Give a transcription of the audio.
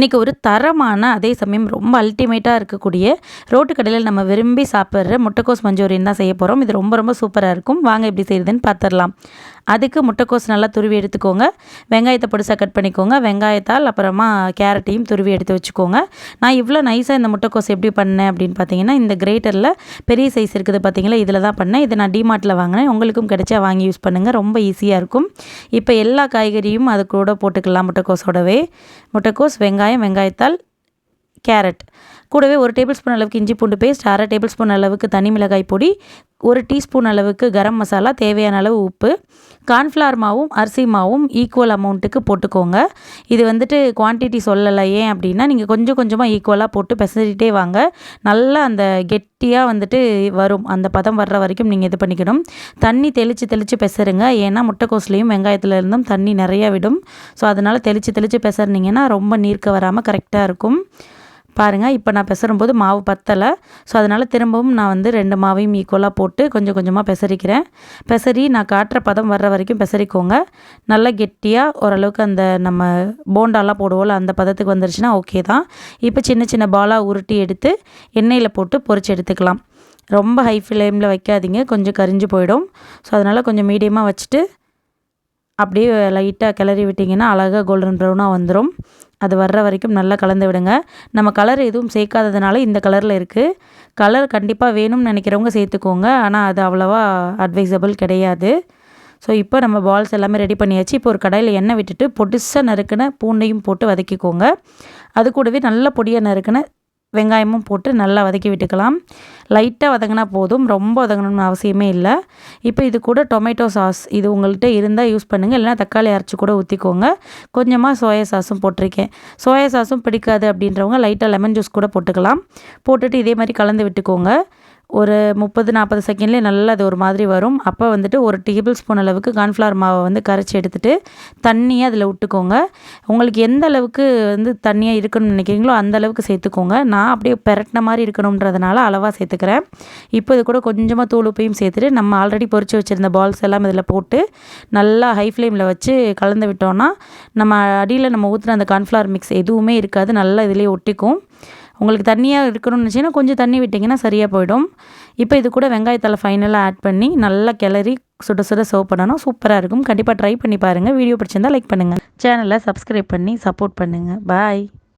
இன்றைக்கி ஒரு தரமான அதே சமயம் ரொம்ப அல்டிமேட்டாக இருக்கக்கூடிய ரோட்டு கடையில் நம்ம விரும்பி சாப்பிட்ற முட்டைக்கோஸ் மஞ்சூரியன் தான் செய்ய போகிறோம் இது ரொம்ப ரொம்ப சூப்பராக இருக்கும். வாங்க எப்படி செய்யுதுன்னு பார்த்துடலாம் அதுக்கு முட்டைக்கோஸ் நல்லா துருவி எடுத்துக்கோங்க. வெங்காயத்தை பொடிசாக கட் பண்ணிக்கோங்க. வெங்காயத்தால் அப்புறமா கேரட்டையும் துருவி எடுத்து வச்சுக்கோங்க. நான் இவ்வளோ நைஸாக இந்த முட்டைக்கோஸ் எப்படி பண்ணேன் அப்படின்னு பார்த்தீங்கன்னா இந்த கிரேட்டரில் பெரிய சைஸ் இருக்குது பார்த்தீங்களா இதில் தான் பண்ணேன். இதை நான் டிமார்ட்டில் வாங்கினேன். உங்களுக்கும் கிடைச்சா வாங்கி யூஸ் பண்ணுங்கள் ரொம்ப ஈஸியாக இருக்கும். இப்போ எல்லா காய்கறியும் அது கூட போட்டுக்கலாம் முட்டைக்கோஸோடவே. முட்டைக்கோஸ் வெங்காயம் வெங்காயத்தால் கேரட். கூடவே ஒரு டேபிள் ஸ்பூன் அளவுக்கு இஞ்சி பூண்டு பேஸ்ட் அரை டேபிள் ஸ்பூன் அளவுக்கு தனி மிளகாய் பொடி ஒரு டீஸ்பூன் அளவுக்கு கரம் மசாலா தேவையான அளவு உப்பு கார்ன்ஃப்ளவர் மாவும் அரிசி மாவும் ஈக்குவல் அமௌண்ட்டுக்கு போட்டுக்கோங்க. இது வந்துட்டு குவான்டிட்டி சொல்லலை. ஏன் அப்படின்னா நீங்கள் கொஞ்சம் கொஞ்சமாக ஈக்குவலாக போட்டு பெசரிட்டே வாங்க. நல்லா அந்த கெட்டியாக வந்துட்டு வரும். அந்த பதம் வர்ற வரைக்கும் நீங்கள் இது பண்ணிக்கணும். தண்ணி தெளித்து தெளித்து பெசருங்க. ஏன்னா முட்டைக்கோஸ்லேயும் வெங்காயத்தில் இருந்தும் தண்ணி நிறையா விடும். ஸோ அதனால் தெளித்து தெளித்து பெசர்னிங்கன்னா ரொம்ப நீர்க்க வராமல் கரெக்டாக இருக்கும். பாருங்கள் இப்போ நான் பெசரும்போது மாவு பத்தலை. ஸோ அதனால் திரும்பவும் நான் வந்து ரெண்டு மாவையும் ஈக்குவலாக போட்டு கொஞ்சம் கொஞ்சமாக பெசரிக்கிறேன். பெசரி நான் காட்டுற பதம் வர்ற வரைக்கும் பெசரிக்கோங்க. நல்லா கெட்டியாக ஓரளவுக்கு அந்த நம்ம போண்டாலாம் போடுவோம்ல அந்த பதத்துக்கு வந்துருச்சுன்னா ஓகே தான். இப்போ சின்ன சின்ன பாலாக உருட்டி எடுத்து எண்ணெயில் போட்டு பொறிச்சு எடுத்துக்கலாம். ரொம்ப ஹை ஃப்ளேமில் வைக்காதீங்க கொஞ்சம் கரிஞ்சு போயிடும். ஸோ அதனால் கொஞ்சம் மீடியமாக வச்சுட்டு அப்படியே லைட்டாக கிளறி விட்டிங்கன்னா அழகாக கோல்டன் ப்ரௌனாக வந்துடும் அது வர்ற வரைக்கும் நல்லா கலந்து விடுங்க. நம்ம கலர் எதுவும் சேர்க்காததுனால இந்த கலரில் இருக்குது கலர் கண்டிப்பாக வேணும்னு நினைக்கிறவங்க சேர்த்துக்கோங்க. ஆனால் அது அவ்வளோவா அட்வைசபிள் கிடையாது. ஸோ இப்போ நம்ம பால்ஸ் எல்லாமே ரெடி பண்ணியாச்சு. இப்போ ஒரு கடையில் எண்ணெய் விட்டுட்டு பொடிசாக நறுக்கின பூண்டையும் போட்டு வதக்கிக்கோங்க. அது கூடவே நல்ல பொடியாக நறுக்கின வெங்காயமும் போட்டு நல்லா வதக்கி விட்டுக்கலாம். லைட்டாக வதங்கினா போதும். ரொம்ப வதங்கணும்னு அவசியமே இல்லை. இப்போ இது கூட டொமேட்டோ சாஸ் இது உங்கள்கிட்ட இருந்தால் யூஸ் பண்ணுங்கள் இல்லைனா தக்காளி அரைச்சி கூட ஊற்றிக்கோங்க கொஞ்சமாக சோயா சாஸும் போட்டிருக்கேன். சோயா சாஸும் பிடிக்காது அப்படின்றவங்க லைட்டாக லெமன் ஜூஸ் கூட போட்டுக்கலாம். போட்டுட்டு இதே மாதிரி கலந்து விட்டுக்கோங்க. ஒரு முப்பது நாற்பது செகண்ட்லேயே நல்லா அது ஒரு மாதிரி வரும். அப்போ வந்துட்டு ஒரு டேபிள் ஸ்பூன் அளவுக்கு கார்ன்ஃப்ளவர் மாவை வந்து கரைச்சி எடுத்துகிட்டு தண்ணியை அதில் விட்டுக்கோங்க. உங்களுக்கு எந்த அளவுக்கு வந்து தண்ணியாக இருக்கணும்னு நினைக்கிறீங்களோ அந்த அளவுக்கு சேர்த்துக்கோங்க. நான் அப்படியே பெரட்டின மாதிரி இருக்கணுன்றதுனால அளவாக சேர்த்துக்கிறேன். இப்போ இது கூட கொஞ்சமாக தூள் உப்பையும் சேர்த்துட்டு நம்ம ஆல்ரெடி பொறிச்சு வச்சுருந்த பால்ஸ் எல்லாம் இதில் போட்டு நல்லா ஹை ஃப்ளேமில் வச்சு கலந்து விட்டோன்னா நம்ம அடியில் நம்ம ஊற்றுன அந்த கார்ன்ஃப்ளவர் மிக்ஸ் எதுவுமே இருக்காது. நல்லா இதிலே ஒட்டிக்கும். உங்களுக்கு தண்ணியாக இருக்கணும்னு நினச்சிங்கன்னா கொஞ்சம் தண்ணி விட்டிங்கன்னா சரியாக போயிடும். இப்போ இது கூட வெங்காயத்தில் ஃபைனலாக ஆட் பண்ணி நல்லா கிளறி சுட சுட சர்வ் பண்ணணும். சூப்பராக இருக்கும். கண்டிப்பாக ட்ரை பண்ணி பாருங்கள் வீடியோ பிடிச்சிருந்தால் லைக் பண்ணுங்கள் சேனலை சப்ஸ்கிரைப் பண்ணி சப்போர்ட் பண்ணுங்கள் பாய்